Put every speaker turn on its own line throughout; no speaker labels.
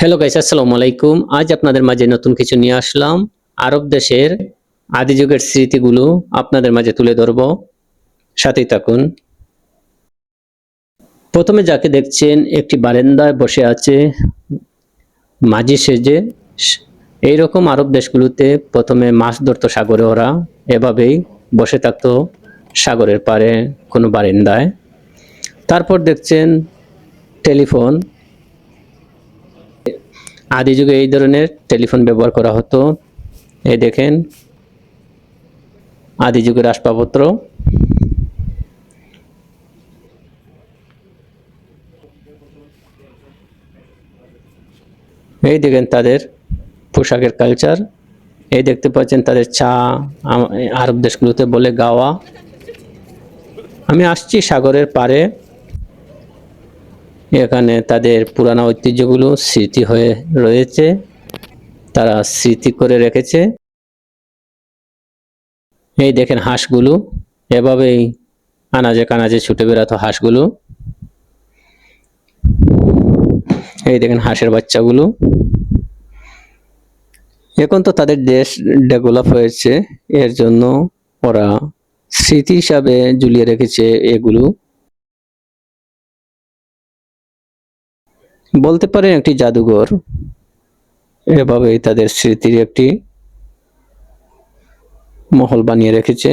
Hello guys আসসালামু আলাইকুম। আজ আপনাদের মাঝে নতুন কিছু নিয়ে আসলাম। আরব দেশের আদি যুগের স্মৃতিগুলো আপনাদের মাঝে তুলে ধরব। সাথেই থাকুন। প্রথমে যাকে দেখছেন, একটি বারান্দায় বসে আছে মাঝি সেজে। এইরকম আরব দেশগুলোতে প্রথমে মাছ ধরতো সাগরে ওরা। এভাবেই বসে থাকতো সাগরের পাড়ে, কোনো বারান্দায়। তারপর দেখছেন টেলিফোন। আদি যুগে এই ধরনের টেলিফোন ব্যবহার করা হতো। এই দেখেন, আদি যুগের আসবাবপত্র। এই দেখেন তাদের পোশাকের কালচার এই দেখতে পাচ্ছেন তাদের চা আরব দেশগুলোতে বলে গাওয়া। আমি আসছি সাগরের পাড়ে। এখানে তাদের পুরানো ঐতিহ্যগুলো স্মৃতি হয়ে রয়েছে। তারা স্মৃতি করে রেখেছে। এই দেখেন হাঁসগুলো। এভাবেই আনাজে কানাজে ছুটে বেড়াতো হাঁসগুলো। এই দেখেন হাঁসের বাচ্চাগুলো। এখন তো তাদের দেশ ডেভেলপ হয়েছে। এর জন্য ওরা স্মৃতি হিসাবে ঝুলিয়ে রেখেছে এগুলো। বলতে পারেন একটি জাদুঘর। এভাবেই তাদের স্মৃতির একটি মহল বানিয়ে রেখেছে।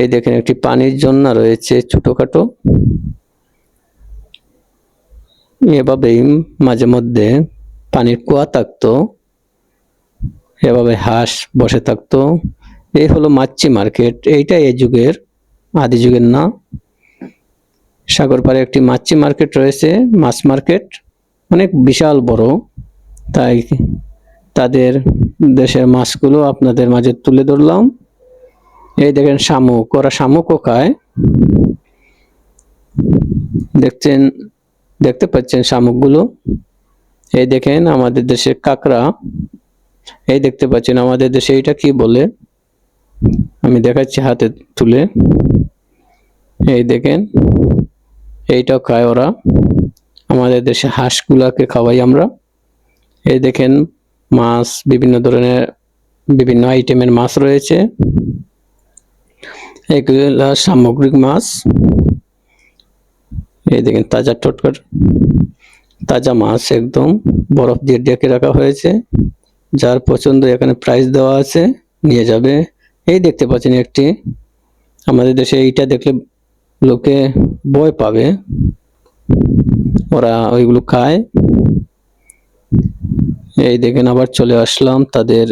এই দেখেন একটি পানির জন্য রয়েছে ছোটখাটো। এভাবেই মাঝে মধ্যে পানির কুয়া থাকতো। এভাবে হাঁস বসে থাকতো। এই হলো মাচ্ছি মার্কেট। এইটা এই যুগের, আদি যুগের না। সাগর পাড়ে একটি মাছি মার্কেট রয়েছে। মাছ মার্কেট অনেক বিশাল বড়। তাই তাদের দেশের মাছগুলো আপনাদের মাঝে তুলে ধরলাম। এই দেখেন শামুক, ওরা শামুকও খায়। দেখছেন, দেখতে পাচ্ছেন শামুকগুলো? এই দেখেন আমাদের দেশে কাঁকড়া। এই দেখতে পাচ্ছেন আমাদের দেশে এটা কি বলে? আমি দেখাচ্ছি হাতে তুলে। এই দেখেন এইটাও খায় ওরা। আমাদের দেশে হাঁসগুলাকে খাওয়াই আমরা। এই দেখেন, মাছ, বিভিন্ন ধরনের বিভিন্ন আইটেমের মাছ রয়েছে। এগুলো সামগ্রিক মাছ। এই দেখেন, তাজা টটকর তাজা মাছ একদম। বরফ দিয়ে ডেকে রাখা হয়েছে। যার পছন্দ এখানে প্রাইস দেওয়া আছে, নিয়ে যাবে। এই দেখতে পাচ্ছেন একটি। আমাদের দেশে এইটা দেখলে লোকে ভয় পাবে। ওরা ওইগুলো খায়। এই দেখেন আবার চলে আসলাম তাদের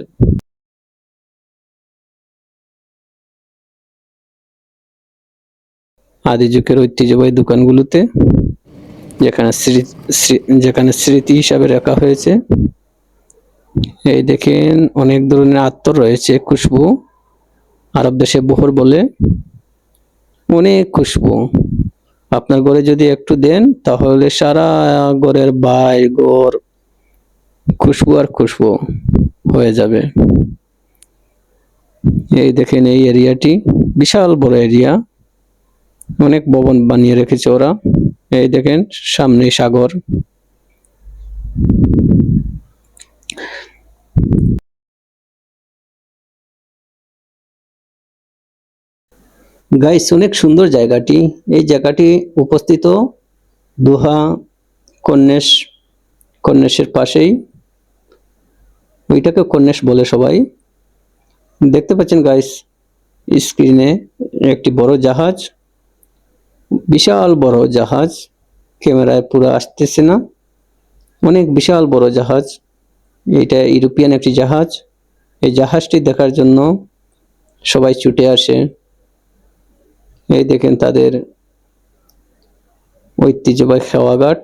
আদি যুগের ঐতিহ্যবাহী দোকানগুলোতে, যেখানে স্মৃ- স্মৃ- যেখানে স্মৃতি হিসাবে রাখা হয়েছে। এই দেখেন অনেক ধরনের আত্মর রয়েছে খুশবু। আরব দেশে বহর বলে অনেক খুশবু। আপনার ঘরে যদি একটু দেন, তাহলে সারা ঘরের বাই ঘর খুশবু আর খুশবু হয়ে যাবে। এই দেখেন এই এরিয়াটি, বিশাল বড় এরিয়া। অনেক ভবন বানিয়ে রেখেছে ওরা। এই দেখেন, সামনে সাগর। গাইস অনেক সুন্দর জায়গাটি। এই জায়গাটি উপস্থিত দোহা কন্যাস কন্যাসের পাশেই। ওইটাকে কন্যাস বলে সবাই। দেখতে পাচ্ছেন গাইস স্ক্রিনে একটি বড় জাহাজ। বিশাল বড় জাহাজ। ক্যামেরায় পুরো আসতেছে না। অনেক বিশাল বড় জাহাজ। এটা ইউরোপিয়ান একটি জাহাজ। এই জাহাজটি দেখার জন্য সবাই ছুটে আসে। এই দেখেন তাদের ঐতিহ্যবাহী খেওয়াঘাট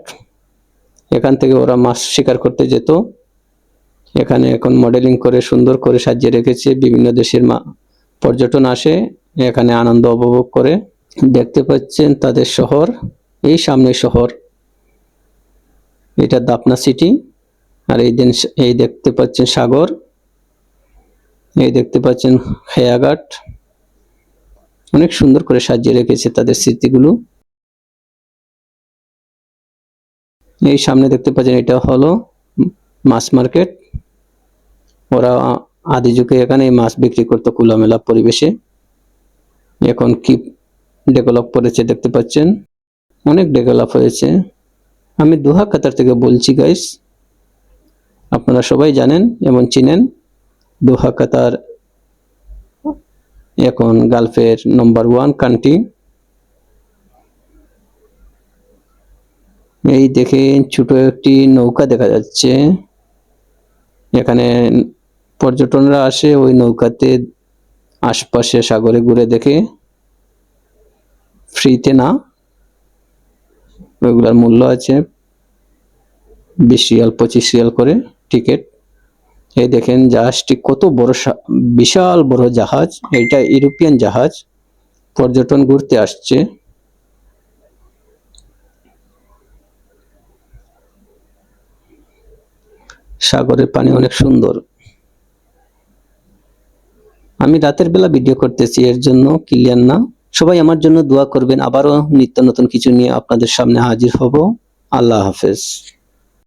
এখান থেকে ওরা মাছ শিকার করতে যেত। এখানে এখন মডেলিং করে, সুন্দর করে সাজিয়ে রেখেছে। বিভিন্ন দেশের মা পর্যটন আসে, এখানে আনন্দ উপভোগ করে। দেখতে পাচ্ছেন তাদের শহর, এই সামনে শহর। এটা দাপনা সিটি। আর এই দিন এই দেখতে পাচ্ছেন সাগর। এই দেখতে পাচ্ছেন খেয়াঘাট। অনেক সুন্দর করে সাজিয়ে রেখেছে তাদের স্মৃতিগুলো। এই সামনে দেখতে পাচ্ছেন এটা হলো মাছ মার্কেট। ওরা আদি যুগে এখানে মাছ বিক্রি করতো খোলামেলা পরিবেশে। এখন কি ডেভেলপ করেছে দেখতে পাচ্ছেন? অনেক ডেভেলপ হয়েছে। আমি দুহা কাতার থেকে বলছি গাইস আপনারা সবাই জানেন এবং চিনেন দোহা কাতার এখন গালফের নম্বর ওয়ান কান্ট্রি এই দেখে ছোট একটি নৌকা দেখা যাচ্ছে। এখানে পর্যটনরা আসে ওই নৌকাতে আশপাশে সাগরে ঘুরে দেখে। ফ্রিতে না। ওইগুলার মূল্য আছে। বিশ রিয়াল, পঁচিশ রিয়াল করে টিকিট এই দেখেন জাহাজটি কত বড় বিশাল বড় জাহাজ। এটা ইউরোপিয়ান জাহাজ। পর্যটন ঘুরতে আসছে। সাগরের পানি অনেক সুন্দর। আমি রাতের বেলা ভিডিও করতেছি, এর জন্য ক্লিয়ার না। সবাই আমার জন্য দোয়া করবেন। আবারও নিত্য নতুন কিছু নিয়ে আপনাদের সামনে হাজির হব। আল্লাহ হাফেজ।